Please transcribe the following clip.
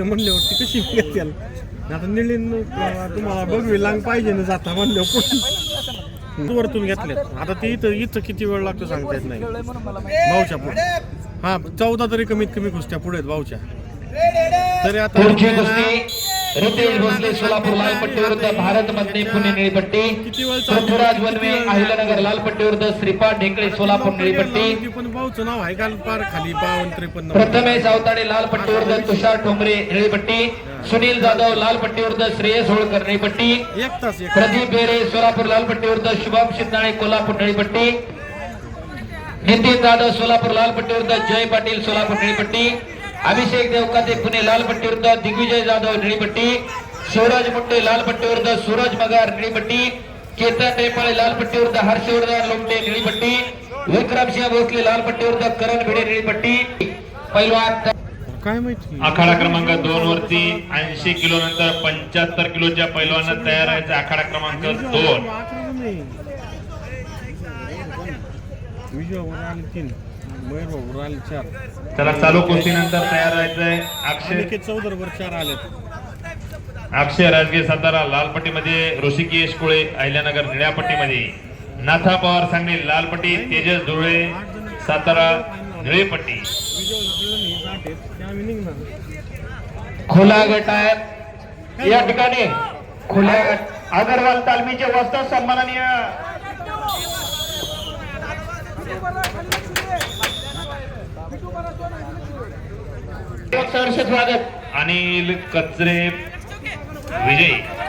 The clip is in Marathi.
घ्यायचं म्हणल्यावरती कशी त्याला? आता निळीन तुम्हाला बघवी लांग पाहिजे ना जाता म्हणल्यावर पण वरतून घेतल्यात आता ते इथं इथं किती वेळ लागतो सांगता येत नाही. भाऊच्या पुढे. हा चौदा तरी कमीत कमी कुस्त्या पुढे आहेत भाऊच्या. तरी आता रितेश भोसले सोलापूर लाल पट्टी विरुद्ध भारत मधली पुणे निळी पट्टी किती वेळ चालू? पृथ्वीराज वनवे अहिल्यानगर लाल पट्टी विरुद्ध श्रीपाद ढेकळे सोलापूर निळी पट्टी पण भाऊचं नाव आहे का? पार खाली बावन्न त्रेपन्न प्रथमेश अवताडे लाल पट्टी विरुद्ध तुषार ठोंबरे निळी पट्टी सुनील जाधव लाल पट्टी विरुद्ध श्रेयस होळकर निळी पट्टी एक तास एक प्रदीप बेरे सोलापूर लाल पट्टी विरुद्ध शुभम शिंदाळे कोल्हापूर निळी पट्टी नितीन जाधव सोलापूर लाल पट्टी विरुद्ध जय पाटील सोलापूर निळी पट्टी अभिषेक देवकाते पुणे लाल पट्टी विरुद्ध दिग्विजय जाधव निळी पट्टी सूरज मुंडे लाल पट्टी विरुद्ध सूरज मगार निळी पट्टी केतन टेपाळे लाल पट्टी विरुद्ध हर्षवर्धन लोमटे निळी पट्टी विक्रमसिंह भोसले लाल पट्टी विरुद्ध करण भिडे निळी पट्टी पैलवान काय माहिती? आखाडा क्रमांक दोन वरती ऐंशी किलो नंतर पंच्याहत्तर किलोच्या पैलवानं तयार आहे. आखाडा क्रमांक दोन. विजयावर आले तीन. मयूरभाऊवर आले चार त्याला चालू कुस्तीनंतर तयार राहायचंय अक्षय अनिकेत चौधरवर चार आलेत अक्षय राजगे सातारा लालपट्टीमध्ये ऋषिकेश कुळे अहिल्यानगर निळ्या पट्टीमध्ये नाथा पवार सांगली लालपट्टी तेजस धुळे सातारा निळे पट्टी विजयावर आठ आहेत ते आम्ही निघणार खुला गट आहे. या ठिकाणी खुल्या गट अगरवाल तालमीचे वस्त्र सन्माननीय स्वागत. अनिल कचरे विजय.